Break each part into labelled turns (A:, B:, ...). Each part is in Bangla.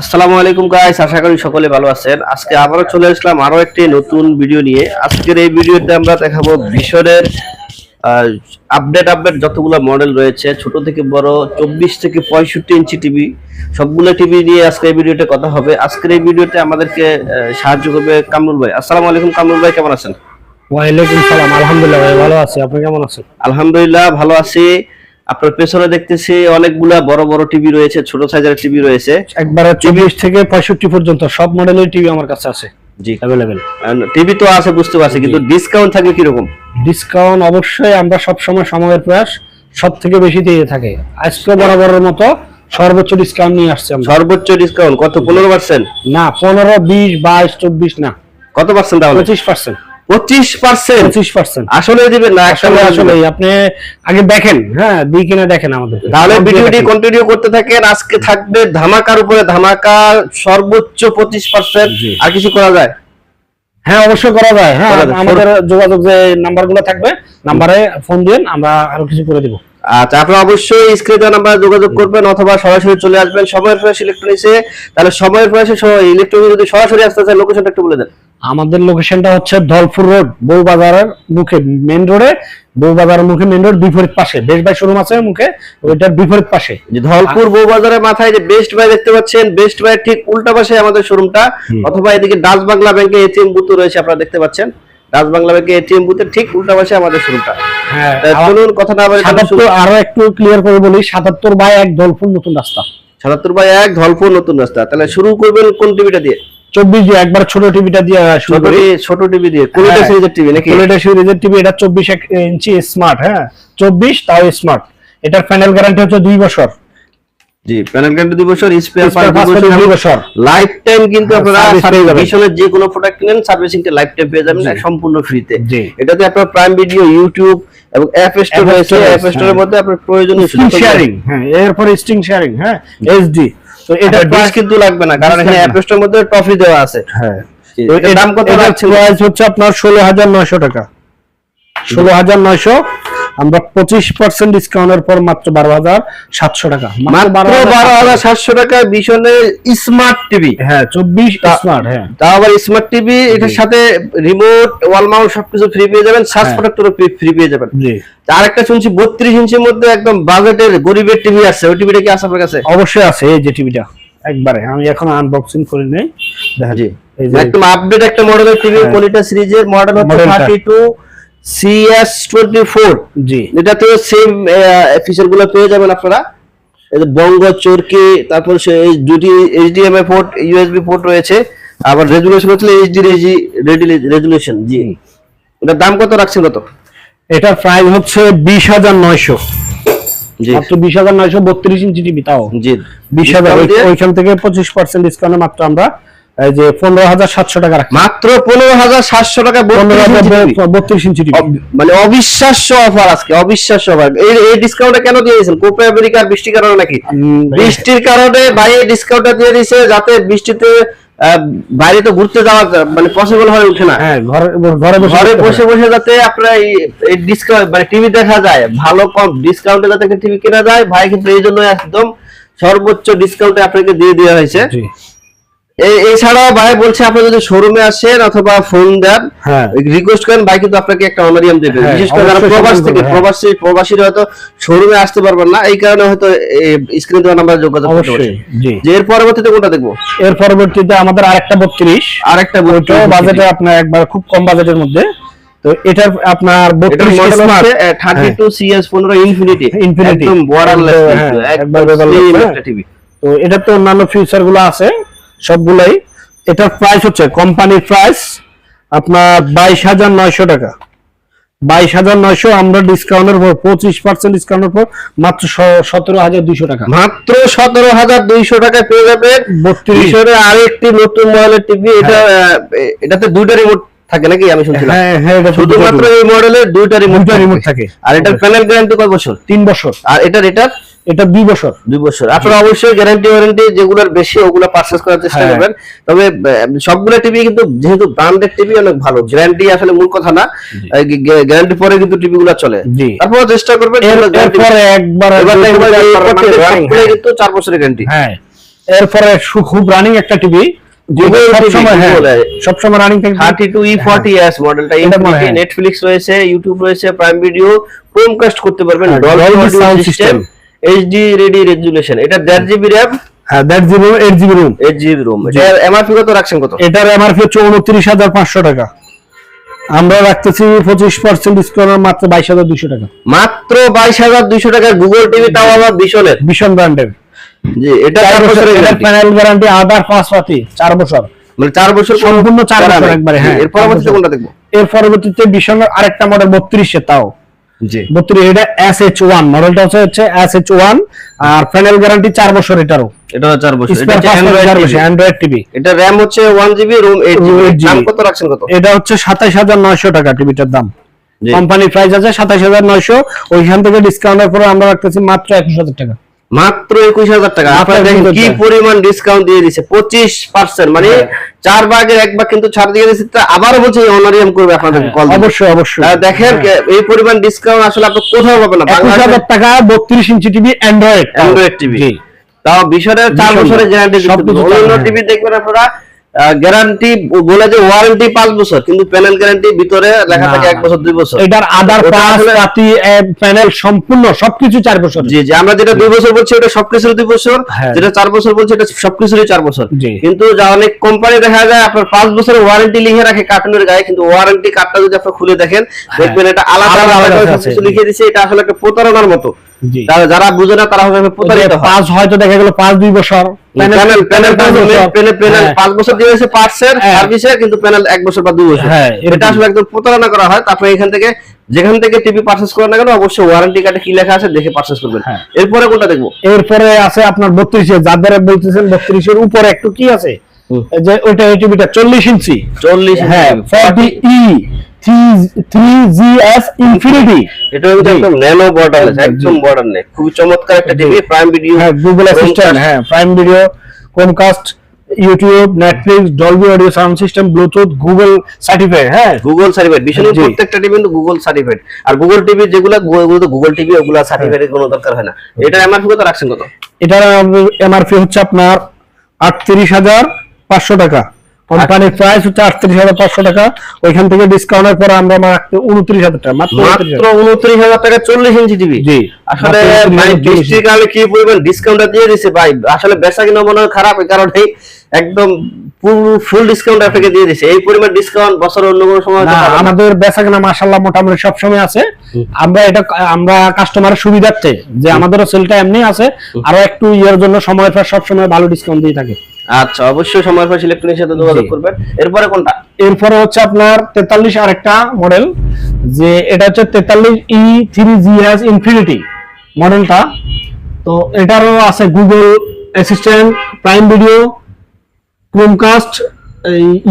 A: আসসালামু আলাইকুম গাইস আশা করি সকলে ভালো আছেন। আজকে আবারও চলে আসলাম আরও একটি নতুন ভিডিও নিয়ে। আজকের এই ভিডিওতে আমরা দেখাবো ভীষণের আপডেট আপডেট যতগুলো মডেল রয়েছে ছোট থেকে বড় চব্বিশ থেকে পঁয়ষট্টি ইঞ্চি টিভি সবগুলো টিভি নিয়ে আজকে এই ভিডিওতে কথা হবে। আজকের এই ভিডিওতে আমাদেরকে সাহায্য করবে কামরুল ভাই। আসসালামু আলাইকুম কামরুল ভাই কেমন আছেন?
B: ওয়ালাইকুম সালাম। আলহামদুলিল্লাহ ভাই ভালো আছি। আপনি কেমন আছেন?
A: আলহামদুলিল্লাহ ভালো আছি। আপনার পেছনে দেখতেছি অনেকগুলা বড় বড় টিভি রয়েছে ছোট সাইজের টিভি রয়েছে।
B: একবারে চব্বিশ থেকে পঁয়ষট্টি পর্যন্ত সব মডেলের টিভি আমার কাছে আছে
A: জি।
B: অ্যাভেলেবেল
A: টিভি তো আছে বুঝতে পারছি কিন্তু ডিসকাউন্ট থাকবে কীরকম?
B: ডিসকাউন্ট অবশ্যই আমরা সব সময় সময়ের প্রয়াস সব থেকে বেশি দিয়ে থাকে। আজকে বরাবরের মতো সর্বোচ্চ ডিসকাউন্ট নিয়ে আসছে আমরা।
A: সর্বোচ্চ ডিসকাউন্ট কত? পনেরো পার্সেন্ট
B: না পনেরো বিশ বাইশ চব্বিশ না।
A: কত পার্সেন্ট তাহলে?
B: পঁচিশ পার্সেন্ট
A: আসলে দিবেন না
B: আসলে আসলে আপনি আগে দেখেন হ্যাঁ দিই কিনা দেখেন আমাদের
A: তাহলে ভিডিওটি কন্টিনিউ করতে থাকেন। আজকে থাকবে ধামাকার উপরে ধামাকা সর্বোচ্চ পঁচিশ পার্সেন্ট। আর কিছু করা যায়?
B: হ্যাঁ অবশ্যই করা যায়। হ্যাঁ আমাদের যোগাযোগ যে নাম্বারগুলো থাকবে নাম্বারে ফোন দিন আমরা আরও কিছু করে দিব।
A: আচ্ছা আপনারা অবশ্যই স্ক্রিনে নাম্বার যোগাযোগ করবেন অথবা সরাসরি চলে আসবেন। সময়ের ফ্রেশ ইলেকট্রনিক্সে তাহলে সময়ের ফ্রেশে ইলেকট্রনিক যদি সরাসরি আসতে চায় লোকেশনটা একটু বলে দেন।
B: আমাদের লোকেশনটা হচ্ছে ধলপুর রোড বউবাজারের মুখে মেন রোডে বউবাজারের মুখে মেন রোড বিপরীত পাশে। বেস্ট ভাই শোরুম আছে মুখে ওইটার বিপরীত পাশে।
A: যে ধলপুর বউবাজারের মাথায় যে বেস্ট বাই দেখতে পাচ্ছেন বেস্ট বাই ঠিক উল্টা পাশে আমাদের শোরুমটা। অথবা এদিকে ডাচ বাংলা ব্যাংকে এটিএম বুথ রয়েছে আপনারা দেখতে পাচ্ছেন। ডাচ বাংলা ব্যাংকে এটিএম বুথের ঠিক উল্টা পাশে আমাদের শোরুমটা
B: হ্যাঁ
A: চলুন কথা না বলে
B: আরও একটু ক্লিয়ার করে বলি সাতাত্তর বাই এক নতুন রাস্তা।
A: সাতাত্তর বাই এক নতুন রাস্তা। তাহলে শুরু করবেন কোন টিভিটা দিয়ে?
B: চব্বিশ দিয়ে একবার ছোট টিভিটা দিয়ে শুরু করি।
A: ছোট টিভি দিয়ে কোনটা
B: হ্যাঁ।
A: সিরিজের টিভি নাকি?
B: কোয়ালিটি সিরিজের টিভি এটা চব্বিশ ইঞ্চি স্মার্ট হ্যাঁ চব্বিশ তাও স্মার্ট এটার ফাইনাল গ্যারান্টি হচ্ছে দুই বছর।
A: জি প্যানেল গ্যারান্টি দুই বছর স্পেয়ার পার্ট দুই বছর লাইফ টাইম কিন্তু
B: হ্যাঁ,
A: আপনারা যে কোনো প্রোডাক্ট কিনেন লাইফ টাইম পেয়ে যাবেন সম্পূর্ণ ফ্রিতে এটাতে আপনার প্রাইম ভিডিও ইউটিউব এবং অ্যাপ স্টোর রয়েছে। অ্যাপ স্টোরের
B: হ্যাঁ।
A: মধ্যে আপনার প্রয়োজনীয়
B: শেয়ারিং হ্যাঁ এরপরে স্টিং শেয়ারিং হ্যাঁ এইচডি তো
A: এটা ডিস কিন্তু লাগবে না কারণ এখানে অ্যাপ স্টোরের মধ্যে টফি দেওয়া আছে।
B: হ্যাঁ। তো
A: এটার দাম কত রাখছেন?
B: হচ্ছে আপনার ষোলো হাজার নয়শো টাকা। ষোলো হাজার নয়শো আমরা পঁচিশ পার্সেন্ট ডিসকাউন্টের পর মাত্র বারো হাজার সাতশো টাকা।
A: মাত্র বারো হাজার সাতশো টাকা। ভীষণের স্মার্ট টিভি
B: হ্যাঁ চব্বিশ স্মার্ট হ্যাঁ।
A: তাও আবার স্মার্ট টিভি এটার সাথে রিমোট ওয়াল মাউন্ট সবকিছু ফ্রি পেয়ে যাবেন সার্চ। প্রোডাক্টরও ফ্রি পেয়ে যাবেন। আর একটা শুনছি বত্রিশ ইঞ্চির মধ্যে একদম বাজেটের গরিবের টিভি আছে ওই টিভিটা কি আছে আপনার কাছে?
B: অবশ্যই আছে এই যে টিভিটা একবারে আমি এখন আনবক্সিং করে নেই। দেখা
A: জি।
B: এই যে
A: একদম আপডেট একটা মডেলের টিভি। কোনিটা সিরিজের মডেল হচ্ছে thirty two CS twenty four
B: G.
A: এটাতেও সেম ফিচারগুলো পেয়ে যাবেন আপনারা। এই যে বঙ্গ চরকি তারপর সে এই দুটি এইচডিএমআই পোর্ট ইউএসবি পোর্ট রয়েছে। আবার রেজুলেশন হচ্ছে এইচডি রেজুলেশন জি। এটার দাম কত রাখছেন কত?
B: এটা প্রাইস হচ্ছে বিশ হাজার নয়শো।
A: জি।
B: মাত্র বিশ হাজার নয়শো বত্রিশ ইঞ্চি টিভি তাও।
A: জি।
B: বিশ হাজার ওইখান থেকে পঁচিশ পার্সেন্ট ডিসকাউন্টে মাত্র আমরা এই যে পনেরো হাজার সাতশো টাকা
A: মাত্র পনেরো হাজার সাতশো টাকা
B: পনেরো
A: 32 ইঞ্চি TV
B: হাজার বত্রিশ ইঞ্চি
A: মানে অবিশ্বাস্য অফার আজকে অবিশ্বাস্য অফার। এই এই ডিসকাউন্টটা কেন দিয়ে দিয়েছেন? কোপা আমেরিকার বৃষ্টির কারণে নাকি? বৃষ্টির কারণে ভাই এই ডিসকাউন্টটা দিয়ে দিয়েছে যাতে বৃষ্টিতে বাইরে তো ঘুরতে যাওয়া মানে পসিবল হয়ে ওঠে না।
B: হ্যাঁ ঘরে ঘরে বসে
A: বসে যাতে আপনার এই ডিসকাউন্ট মানে টিভি দেখা যায়। ভালো কম ডিসকাউন্টে যাতে টিভি কেনা যায় ভাই কিন্তু এই জন্য একদম সর্বোচ্চ ডিসকাউন্টে আপনাকে দিয়ে দেওয়া হয়েছে। এছাড়াও ভাই বলছে আপনি যদি শোরুমে আসেন অথবা ফোন দেন
B: হ্যাঁ।
A: রিকোয়েস্ট করেন ভাই কিন্তু আপনাকে একটা অনারিয়াম দেবে।
B: হ্যাঁ,
A: বিশেষ করে যারা প্রবাস থেকে
B: হ্যাঁ।
A: প্রবাসী প্রবাসীরা হয়তো শোরুমে আসতে পারবেন না এই কারণে হয়তো স্ক্রিন দেওয়া নাম্বার যোগাযোগ করতে
B: অবশ্যই
A: যে এর পরবর্তীতে কোনটা দেখব?
B: এর পরবর্তীতে আমাদের আরেকটা বত্রিশ।
A: আরেকটা
B: ওইটাও বাজেটে আপনার একবার খুব কম বাজেটের মধ্যে। তো এটার আপনার
A: এটার
B: বত্রিশ
A: মডেল হচ্ছে থার্টি টু সিএস পনেরো ইনফিনিটি
B: Infinity।
A: একদম বর্ডারলেস
B: হ্যাঁ, একবার হ্যাঁ।
A: টিভি
B: তো এটার তো অন্যান্য ফিচারগুলো আছে। সবগুলাই। এটার প্রাইস হচ্ছে কোম্পানির প্রাইস আপনার বাইশ হাজার নয়শো টাকা। বাইশ হাজার নয়শো আমরা ডিসকাউন্টের পর পঁচিশ পার্সেন্ট ডিসকাউন্টের পর মাত্র সতেরো হাজার দুইশো টাকা।
A: মাত্র সতেরো হাজার দুইশো টাকায় পেয়ে যাবেন।
B: বত্রিশ।
A: আরেকটি নতুন মডেলের টিভি। এটা এটাতে দুইটা রিমোট থাকে নাকি? আমি শুনছিলাম।
B: হ্যাঁ হ্যাঁ
A: শুধুমাত্র এই মডেলের দুইটা রিমোট
B: remote থাকে।
A: আর এটার প্যানেল গ্যারান্টি কয় বছর?
B: তিন বছর।
A: আর এটার এটার?
B: এটা দুই বছর।
A: দুই বছর। আপনারা অবশ্যই গ্যারান্টি ওয়ারেন্টি যেগুলোর বেশি ওগুলো পারচেজ করার চেষ্টা
B: হ্যাঁ।
A: করবেন। তবে সবগুলো টিভি কিন্তু যেহেতু ব্র্যান্ডেড টিভি অনেক ভালো গ্যারান্টি আসলে মূল কথা না। গ্যারান্টি পরে কিন্তু টিভি গুলো চলে। তারপর চেষ্টা করবেন
B: এরপরে একবার হ্যাঁ।
A: কিন্তু চার বছরের গ্যারান্টি
B: হ্যাঁ। এরপরে খুব রানিং একটা টিভি সবসময় হ্যাঁ রানিং থাকে।
A: Thirty two E forty S মডেলটা
B: এটা হয়।
A: নেটফ্লিক্স রয়েছে ইউটিউব রয়েছে প্রাইম ভিডিও ক্রোমকাস্ট করতে পারবেন
B: হ্যাঁ,
A: system
B: system।
A: HD ready resolution এটা দেড় জিবি র্যাম
B: হ্যাঁ that zero eight GB ROM
A: eight GB ROM এটা এমআরপি কত রাখছেন কত?
B: এটার এমআরপি হচ্ছে উনত্রিশ হাজার পাঁচশো টাকা। আমরা রাখতেছি পঁচিশ পার্সেন্ট ডিসকাউন্ট মাত্র বাইশ হাজার দুশো টাকা।
A: মাত্র বাইশ হাজার দুইশো টাকার গুগল টিভি তাও আবার বিশনের
B: ভীষণ ব্র্যান্ডের
A: জি এটা
B: চার
A: বছরের
B: বছরের প্যানেল গ্যারান্টি আদার পাঁচ পাতি চার বছর।
A: মানে চার বছর
B: সম্পূর্ণ চার বছর একবারে, হ্যাঁ।
A: এর পরবর্তীতে কোনটা দেখব?
B: এর পরবর্তীতে ভীষণের আরেকটা মডেল বত্রিশে তাও। বত্রিশ এটা এস এইচ ওয়ান মডেলটা হচ্ছে হচ্ছে এস এইচ ওয়ান আর প্যানেল গ্যারান্টি চার বছর এটারও।
A: এটা চার বছর। এটা হচ্ছে Android TV।
B: অ্যান্ড্রয়েড টিভি
A: এটা র্যাম হচ্ছে one GB ROM eight
B: Room
A: GB
B: 8 GB
A: দাম কত রাখছেন কত?
B: এটা হচ্ছে সাতাইশ হাজার নয়শো টাকা টিভিটার দাম। কোম্পানির প্রাইস আছে সাতাইশ হাজার নয়শো ওইখান থেকে ডিসকাউন্টের পরে আমরা রাখতেছি মাত্র একুশ হাজার টাকা।
A: মাত্র একুশ হাজার টাকা। আপনারা দেখেন কি। পরিমাণ ডিসকাউন্ট দিয়ে দিচ্ছে পঁচিশ পার্সেন্ট মানে
B: হ্যাঁ।
A: চার ভাগের এক ভাগ কিন্তু ছাড় দিয়ে দিচ্ছে তা আবারও বলছে অনারিয়াম করবে আপনাদের কল
B: অবশ্যই অবশ্যই।
A: দেখেন এই পরিমাণ ডিসকাউন্ট আসলে আপনি কোথাও পাবেন না
B: একুশ হাজার টাকা বত্রিশ inch TV Android
A: Android TV তাও বিষয়টা চার বছরের গ্যারান্টি
B: সবকিছু হ্যাঁ।
A: টিভি দেখবেন আপনারা গ্যারান্টি বলে যে ওয়ারেন্টি পাঁচ বছর কিন্তু প্যানেল গ্যারান্টি ভিতরে লেখা থাকে এক বছর দুই বছর।
B: এটার পাস
A: আসলে-
B: প্যানেল সম্পূর্ণ সবকিছু চার বছর।
A: জি জি আমরা যেটা দুই বছর বলছি ওটা সবকিছুর দুই বছর।
B: হ্যাঁ।
A: যেটা চার বছর বলছি এটা সবকিছুরই চার বছর। কিন্তু যা অনেক কোম্পানি দেখা যায় আপনার পাঁচ বছরের ওয়ারেন্টি লিখে রাখে কার্টুনের গায়ে কিন্তু ওয়ারেন্টি কার্ডটা যদি আপনি খুলে দেখেন দেখবেন এটা আলাদা
B: হ্যাঁ। আলাদা
A: লিখে দিছে এটা আসলে একটা প্রতারণার মতো। যারা- যারা বুঝে না তারা হবে প্রতারিত
B: পাঁচ হয়তো দেখা গেল পাঁচ দুই বছর।
A: প্যানেল প্যানেল প্যানেল প্যানেল
B: হ্যাঁ।
A: পাঁচ বছর দিয়ে হয়েছে পার্টসের
B: হ্যাঁ।
A: কিন্তু প্যানেল এক বছর বা দুই বছর। এটা আসলে একদম প্রতারণা করা তারপরে এখান থেকে যেখান থেকে টিভি পারচেজ করেন না কেন অবশ্যই ওয়ারেন্টি কার্ডে কি লেখা আছে দেখে পারচেজ করবেন।
B: হ্যাঁ।
A: এরপরে কোনটা দেখব?
B: এরপরে আছে আপনার বত্রিশে যাদের বলতেছেন বত্রিশের উপরে একটু কি আছে? যে ওইটা টিভিটা চল্লিশ ইঞ্চি।
A: চল্লিশ
B: হ্যাঁ forty E three G S infinity
A: এটা হচ্ছে একদম ন্যানো বর্ডার একদম বর্ডার নেই খুবই চমৎকার একটা টিভি প্রাইম ভিডিও
B: হ্যাঁ গুগল অ্যাসিস্ট্যান্ট হ্যাঁ prime video Chromecast YouTube Netflix Dolby audio sound system Bluetooth Google certified হ্যাঁ।
A: গুগল সার্টিফাইড বিশেষ। প্রত্যেকটা টিভি কিন্তু গুগল সার্টিফাইড আর গুগল টিভি যেগুলো গুগল তো গুগল টিভি ওগুলো সার্টিফাইড কোনো দরকার হয় না। এটা এমআরপি কত রাখছেন কত?
B: এটার এমআরপি হচ্ছে আপনার আটত্রিশ হাজার পাঁচশো টাকা। কোম্পানির প্রাইস হচ্ছে আটত্রিশ হাজার পাঁচশো টাকা। ওইখান থেকে ডিসকাউন্টের পরে আমরা রাখতে উনত্রিশ হাজার টাকা মাত্র
A: উনত্রিশ হাজার টাকা। চল্লিশ ইঞ্চি টিভি।
B: জি।
A: আসলে
B: মাত্র 29,000
A: মানে বৃষ্টির কারণে কি পরিমাণ ডিসকাউন্টটা দিয়ে দিছে। ভাই আসলে বেচা কিনা মনে হয় খারাপ এই কারণে একদম ফুল ডিসকাউন্ট আপনাকে দিয়ে দিছে। এই পরিমাণ ডিসকাউন্ট বছর অন্য কোনো সময়।
B: আমাদের বেচা কেনা মাসাল্লাহ মোটামুটি সবসময় আছে। আমরা এটা আমরা কাস্টমারের সুবিধার্থে যে আমাদেরও সেলটা এমনি আছে। আরও একটু ইয়ের জন্য সময় পর সবসময় ভালো ডিসকাউন্ট দিয়ে থাকে।
A: আচ্ছা অবশ্যই সময় পাশে ইলেকট্রনিকের সাথে যোগাযোগ করবেন। এরপরে কোনটা?
B: এরপরে হচ্ছে আপনার তেতাল্লিশ আরেকটা মডেল যে এটা হচ্ছে তেতাল্লিশ E three G S infinity মডেলটা তো এটারও আছে Google assistant prime video Chromecast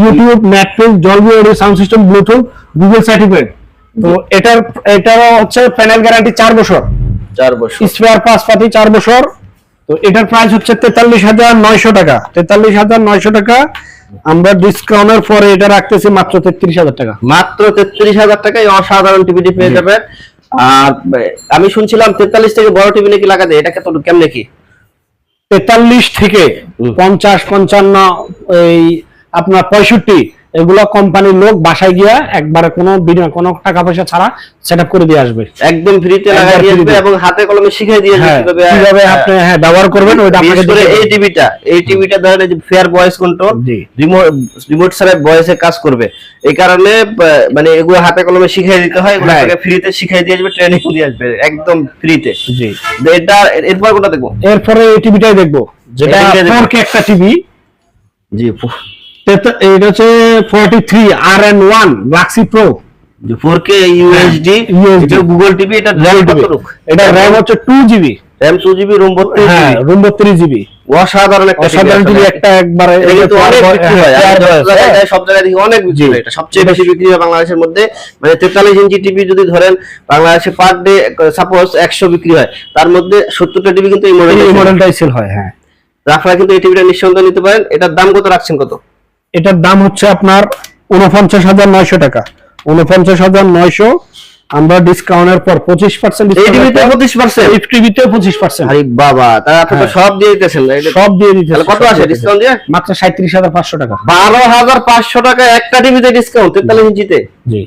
B: YouTube Netflix Dolby audio sound system Bluetooth Google certificate তো এটার এটারও হচ্ছে প্যানেল গ্যারান্টি চার বছর।
A: চার বছর।
B: স্পেয়ার পাঁচ পাতি চার বছর। তো এটার প্রাইস হচ্ছে তেতাল্লিশ হাজার নয়শো টাকা। তেতাল্লিশ হাজার নয়শো টাকা আমরা ডিসকাউন্টের পরে এটা রাখতেছি মাত্র তেত্রিশ হাজার টাকা।
A: মাত্র তেত্রিশ হাজার টাকায় অসাধারণ টিভিটি পেয়ে যাবেন। আর আমি শুনছিলাম তেতাল্লিশ থেকে বড় টিভি নাকি লাগাতে এটা কত কেমনে কি?
B: তেতাল্লিশ থেকে পঞ্চাশ পঞ্চান্ন এই আপনার পঁয়ষট্টি এগুলো কোম্পানির লোক বাসায় গিয়া একবারে কোনো বিনা কোনো টাকা পয়সা ছাড়া সেট করে দিয়ে আসবে
A: একদম ফ্রিতে লাগাই দিয়ে আসবে এবং হাতে কলমে শিখিয়ে দিয়ে
B: হ্যাঁ
A: কীভাবে
B: আপনি হ্যাঁ ব্যবহার করবেন ওইটা আপনাকে
A: করে এই। টিভিটা এই টিভিটা ধরেন যে fair voice control. Remote remote ছাড়া ভয়েসে কাজ করবে এই কারণে মানে এগুলো হাতে কলমে শিখিয়ে দিতে হয় এগুলো
B: হ্যাঁ।
A: ফ্রিতে শিখিয়ে দিয়ে আসবে ট্রেনিং দিয়ে আসবে একদম ফ্রিতে
B: জি
A: এটা এরপর কোনটা দেখব
B: এরপরে এই টিভিটাই দেখব যেটা
A: এই টিভিটাই দেখব।
B: ফোর কে একটা টিভি
A: জি
B: এটা হচ্ছে forty three R N one galaxy pro
A: four K USD
B: USD
A: Google TV এটা র্যাম
B: এটা র্যাম হচ্ছে two GB
A: RAM two GB ROM বত্রিশ
B: হ্যাঁ রুম বত্রিশ জিবি
A: অসাধারণ একটা
B: অসাধারণ টিভি একটা একবারে
A: এটা কিন্তু অনেক বিক্রি হয়।
B: হ্যাঁ,
A: আমি যত জায়গায়। যাই, সব জায়গায় দেখি অনেক বিক্রি এটা সবচেয়ে বেশি বিক্রি হয় বাংলাদেশের মধ্যে। মানে তেতাল্লিশ ইঞ্চি টিভি যদি ধরেন বাংলাদেশে পার ডে সাপোজ একশো বিক্রি হয়। তার মধ্যে সত্তরটা টিভি কিন্তু এই
B: এই
A: মডেল
B: মডেলটাই সেল হয়। হ্যাঁ
A: আপনারা কিন্তু এই টিভিটা নিঃসন্দেহে নিতে পারেন। এটার দাম কত রাখছেন কত?
B: এটার দাম হচ্ছে আপনার উনপঞ্চাশ হাজার নয়শো টাকা। উনপঞ্চাশ হাজার নয়শো আমরা ডিসকাউন্টের পর পঁচিশ পার্সেন্ট
A: টিভিতে পঁচিশ পার্সেন্ট
B: এই টিভিতেও পঁচিশ পার্সেন্ট
A: আরে বাবা তাহলে আপনি তো
B: হ্যাঁ।
A: সব দিয়ে দিতেছেন এটা-
B: সব দিয়ে দিতে
A: কত আছে ডিসকাউন্ট দিয়ে?
B: মাত্র সাঁত্রিশ হাজার পাঁচশো টাকা।
A: বারো হাজার পাঁচশো টাকা একটা টিভিতে ডিসকাউন্ট তেতাল্লিশ ইঞ্চিতে?
B: জি।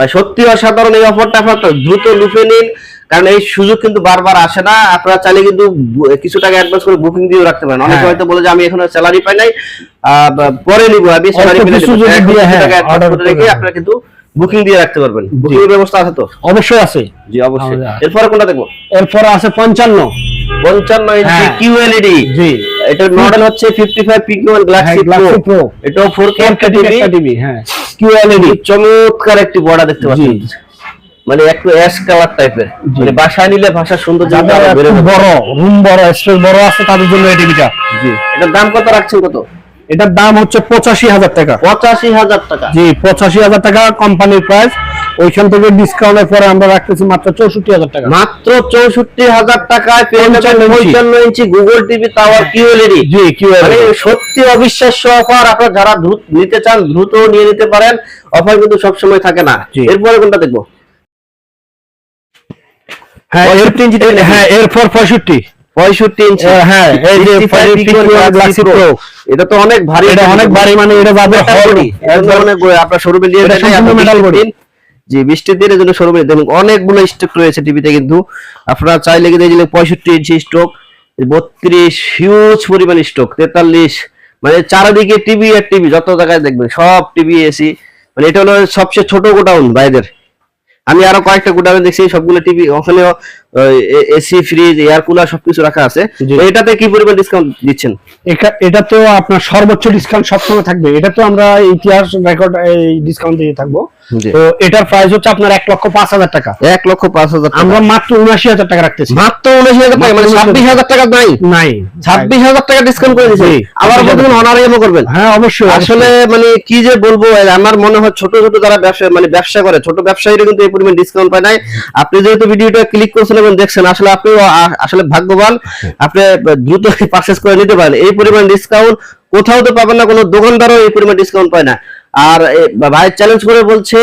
A: ভাই সত্যি অসাধারণ এই অফারটা আপনার দ্রুত লুফে নিন। কারণ এই সুযোগ কিন্তু বারবার আসে না। আপনারা চাইলে কিন্তু কিছু টাকা অ্যাডভান্স করে বুকিং দিয়েও রাখতে পারেন। অনেকে
B: হ্যাঁ।
A: হয়তো বলে যে আমি এখনও স্যালারি পাই নাই পরে নিবো আমি স্যালারি পেলে
B: দিয়ে, হ্যাঁ,
A: রেখে আপনারা কিন্তু বুকিং দিয়ে রাখতে পারবেন। বুকিং ব্যবস্থা আছে তো?
B: অবশ্যই আছে।
A: জি অবশ্যই। এরপরে কোনটা দেখব?
B: এরপরে আছে পঞ্চান্ন।
A: পঞ্চান্ন ইঞ্চি
B: হ্যাঁ।
A: QLED
B: G.
A: এটার মডেল হচ্ছে ফিফটি ফাইভ পিক ওয়ান
B: হ্যাঁ,
A: প্রো ফোর কে একটা
B: টিভি হ্যাঁ। কিউএলইডি
A: চমৎকার একটি বর্ডার দেখতে পাচ্ছেন। মানে একটু অ্যাশ কালার টাইপের মানে বাসায় নিলে ভাষার সুন্দর
B: একটু বড় রুম বড় স্পেস বড় আছে তাদের জন্য এই টিভিটা
A: জি। এটার দাম কত রাখছেন কত?
B: এটার দাম হচ্ছে পঁচাশি হাজার টাকা।
A: পঁচাশি হাজার টাকা।
B: জি পঁচাশি হাজার টাকা কোম্পানির প্রাইস ওইখান থেকে ডিসকাউন্টের পরে আমরা রাখতেছি মাত্র চৌষট্টি হাজার টাকা।
A: মাত্র চৌষট্টি হাজার টাকায় পেয়ে যাবেন
B: 55 ইঞ্চি।
A: পঞ্চান্ন inch Google TV tower QLED
B: G
A: মানে
B: কিউএলইডি
A: সত্যি অবিশ্বাস্য অফার আপনারা যারা দ্রুত নিতে চান দ্রুত নিয়ে নিতে পারেন। অফার কিন্তু সবসময় থাকে না। এরপরে কোনটা দেখব?
B: হ্যাঁ এর
A: 65 ইঞ্চি
B: হ্যাঁ এরপর পঁয়ষট্টি।
A: পঁয়ষট্টি ইঞ্চি।
B: হ্যাঁ, এই যে
A: 55
B: 55
A: Pico
B: Galaxy
A: Galaxy
B: Pro।
A: Pro। এটা তো অনেক ভারী
B: এটা অনেক ভারী মানে এটা যাবে
A: বড়। আপনার শোরুমে নিয়ে
B: এটা
A: যাবেন, জি বৃষ্টির দিনের জন্য সরবরাহ দেখুন অনেকগুলো স্টক রয়েছে টিভিতে কিন্তু। আপনারা চাইলে কিন্তু এই পঁয়ষট্টি ইঞ্চি স্টক বত্রিশ হিউজ পরিমাণ স্টক তেতাল্লিশ মানে চারিদিকে টিভি আর টিভি যত জায়গায় দেখবেন, সব টিভি এসি মানে এটা হলো সবচেয়ে ছোট গোডাউন বাইরের। আমি আরও কয়েকটা গোডাউন দেখছি, সবগুলো টিভি ওখানে এসি ফ্রিজ এয়ার কুলার সবকিছু রাখা আছে। তো এটাতে কি পরিমাণ ডিসকাউন্ট দিচ্ছেন?
B: এটা এটাতেও আপনার সর্বোচ্চ ডিসকাউন্ট সবসময় থাকবে। এটা তো আমরা ইতিহাস রেকর্ড এই ডিসকাউন্ট দিয়ে থাকব। তো এটার প্রাইস হচ্ছে আপনার এক লক্ষ পাঁচ হাজার টাকা।
A: এক লক্ষ পাঁচ হাজার
B: আমরা মাত্র উনআশি হাজার টাকা রাখতেছি।
A: মাত্র উনিশ হাজার টাকা? মানে
B: মাত্র 19,000
A: ছাব্বিশ হাজার টাকা নাই?
B: নাই।
A: ছাব্বিশ হাজার টাকা ডিসকাউন্ট করে দিয়েছে
B: জি,
A: আবার
B: 26,000
A: বলবেন অনারিয়ামও করবেন।
B: হ্যাঁ অবশ্যই
A: আসলে মানে কি যে বলব আমার মনে হয় ছোট ছোট যারা ব্যবসা মানে ব্যবসা করে ছোট ব্যবসায়ীরা কিন্তু এই পরিমাণ ডিসকাউন্ট পায় নাই। আপনি যেহেতু ভিডিওটা ক্লিক করছেন এবং দেখছেন, আসলে আপনি আসলে ভাগ্যবান। আপনি দ্রুত পারচেস করে নিতে পারেন। এই পরিমাণ ডিসকাউন্ট কোথাও তো পাবেন না, কোনো দোকানদারও এই পরিমাণ ডিসকাউন্ট পায় না। আর ভাই চ্যালেঞ্জ করে বলছে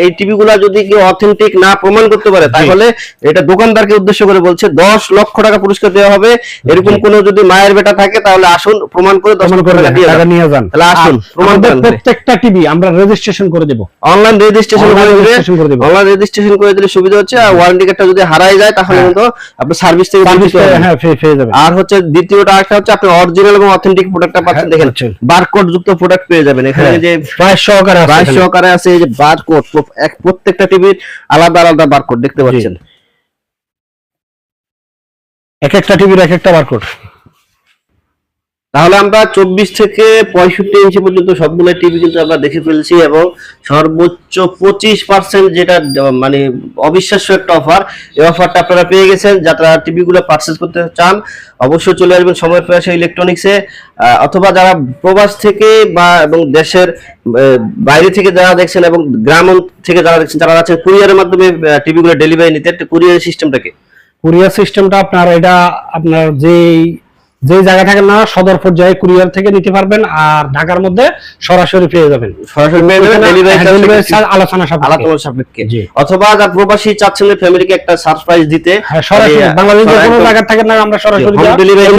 A: এই টিভি গুলা যদি কেউ অথেন্টিক না প্রমাণ করতে পারে তাহলে এটা দোকানদারকে উদ্দেশ্য করে বলছে দশ লক্ষ টাকা পুরস্কার দেওয়া হবে। এরকম কোনো যদি মায়ের বেটা থাকে তাহলে আসুন প্রমাণ করে দশ লক্ষ টাকা দিয়ে
B: নিয়ে যান।
A: তাহলে আসুন, প্রমাণ
B: প্রত্যেকটা টিভি আমরা রেজিস্ট্রেশন করে দেব।
A: অনলাইন রেজিস্ট্রেশন করে
B: দিবো।
A: অনলাইন রেজিস্ট্রেশন করে দিলে সুবিধা হচ্ছে আর ওয়ারেন্টি কার্ডটা যদি হারাই যায় তাহলে
B: হ্যাঁ।
A: কিন্তু আপনি সার্ভিস থেকে
B: সার্ভিস হ্যাঁ পেয়ে যাবেন
A: আর হচ্ছে দ্বিতীয়টা আরেকটা হচ্ছে আপনি অরিজিনাল এবং অথেন্টিক প্রোডাক্টটা পাচ্ছেন
B: হ্যাঁ,
A: দেখেন। বারকোড যুক্ত প্রোডাক্ট পেয়ে যাবেন। এখানে
B: হ্যাঁ,
A: যে
B: প্রাইস সহকারে আছে
A: প্রাইস সহকারে আছে এই যে বারকোড এক প্রত্যেকটা টিভির আলাদা আলাদা বারকোড দেখতে পাচ্ছেন।
B: এক একটা টিভির এক একটা বারকোড
A: তাহলে আমরা চব্বিশ থেকে পঁয়ষট্টি ইঞ্চি পর্যন্ত সবগুলো টিভি কিন্তু আমরা দেখে ফেলছি এবং সর্বোচ্চ পঁচিশ পার্সেন্ট যেটা মানে অবিশ্বাস্য একটা অফার এই অফারটা আপনারা পেয়ে গেছেন। যারা টিভি গুলো পার্চেস করতে চান, অবশ্যই চলে আসবেন সময় প্রয়াসে ইলেকট্রনিক্সে অথবা যারা প্রবাস থেকে বা, এবং দেশের বাইরে থেকে যারা দেখছেন এবং গ্রাম থেকে যারা দেখছেন, যারা আছেন, কুরিয়ারের মাধ্যমে টিভিগুলো ডেলিভারি নিতে কুরিয়ার সিস্টেমটাকে
B: কুরিয়ার সিস্টেমটা আপনার এটা, আপনার যেই যে জায়গা থাকেন না সদর পর্যায়ে কুরিয়ার থেকে নিতে পারবেন আর ঢাকার মধ্যে সরাসরি পেয়ে যাবেন।
A: সরাসরি পেয়ে যাবেন, charge
B: আলোচনা সাপেক্ষে।
A: অথবা যারা প্রবাসী চাচ্ছেন ফ্যামিলিকে একটা সারপ্রাইজ দিতে
B: হ্যাঁ সরাসরি বাংলাদেশের কোনো জায়গা না আমরা সরাসরি
A: ডেলিভারি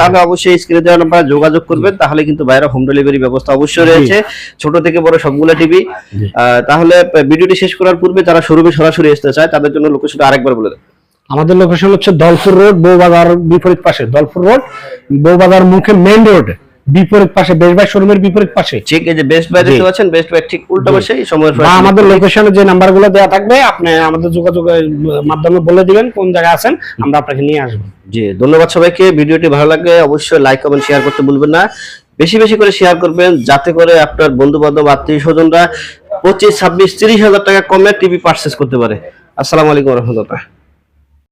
A: তাহলে অবশ্যই স্ক্রিনে দেওয়া নাম্বারে যোগাযোগ করবেন তাহলে কিন্তু বাইরে হোম ডেলিভারি ব্যবস্থা অবশ্যই রয়েছে। ছোট থেকে বড় সবগুলো টিভি তাহলে ভিডিওটি শেষ করার পূর্বে যারা শোরুমে সরাসরি আসতে চায় তাদের জন্য লোকেশনটা আরেকবার বলে দেন।
B: আমাদের লোকেশন হচ্ছে দলপুর রোড বউবাজার বিপরীত পাশে। দলপুর রোড বউবাজার মুখে মেইন রোড বিপরীত পাশে বেশবাই শোরুমের বিপরীত পাশে।
A: ঠিক যে বেস্ট বাই দেখতে পাচ্ছেন বেস্ট বাই ঠিক উল্টো পাশে এই সময়ের
B: বা আমাদের লোকেশনে যে নাম্বারগুলো দেওয়া থাকবে আপনি আমাদের যোগাযোগের মাধ্যমে বলে দিবেন কোন জায়গায় আছেন আমরা আপনাকে নিয়ে আসব।
A: জি ধন্যবাদ সবাইকে। ভিডিওটি ভালো লাগলে অবশ্যই লাইক কমেন্ট শেয়ার করতে ভুলবেন না। বেশি বেশি করে শেয়ার করবেন যাতে করে আপনার বন্ধু বান্ধব আত্মীয় স্বজনরা পঁচিশ ছাব্বিশ তিরিশ হাজার টাকা কমে টিভি পারচেস করতে পারে। আসসালামু আলাইকুম রহমতুল্লাহ।